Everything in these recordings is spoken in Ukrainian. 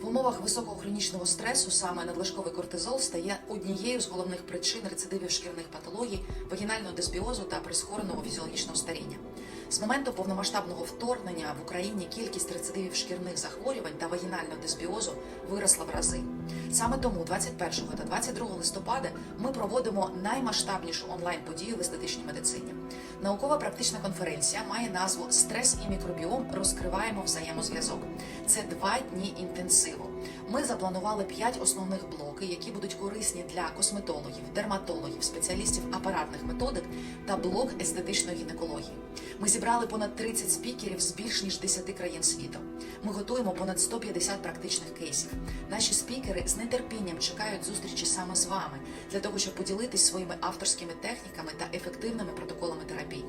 В умовах високого хронічного стресу саме надлишковий кортизол стає однією з головних причин рецидивів шкірних патологій, вагінального дисбіозу та прискореного фізіологічного старіння. З моменту повномасштабного вторгнення в Україні кількість рецидивів шкірних захворювань та вагінального дисбіозу виросла в рази. Саме тому 21 та 22 листопада ми проводимо наймасштабнішу онлайн-подію в естетичній медицині. Наукова практична конференція має назву Стрес і мікробіом розкриваємо взаємозв'язок. Це два дні інтенсиву. Ми запланували п'ять основних блоки, які будуть корисні для косметологів, дерматологів, спеціалістів апаратних методик та блок естетичної гінекології. Ми зібрали понад 30 спікерів з більш ніж 10 країн світу. Ми готуємо понад 150 практичних кейсів. Наші спікери з нетерпінням чекають зустрічі саме з вами для того, щоб поділитись своїми авторськими техніками та ефективними протоколами терапії.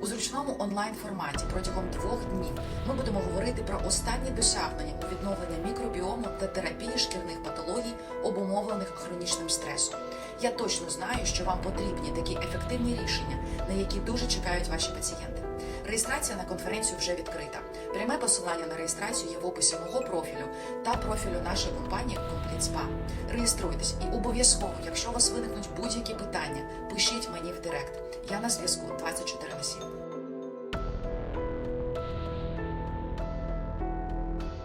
У зручному онлайн форматі протягом двох днів ми будемо говорити про останні досягнення у відновленні мікробіому та терапії шкірних патологій, обумовлених хронічним стресом. Я точно знаю, що вам потрібні такі ефективні рішення, на які дуже чекають ваші пацієнти. Реєстрація на конференцію вже відкрита. Пряме посилання на реєстрацію є в описі мого профілю та профілю нашої компанії Complete. Реєструйтесь і обов'язково, якщо у вас виникнуть будь-які питання, пишіть мені в директ. Я на зв'язку 24 на 7.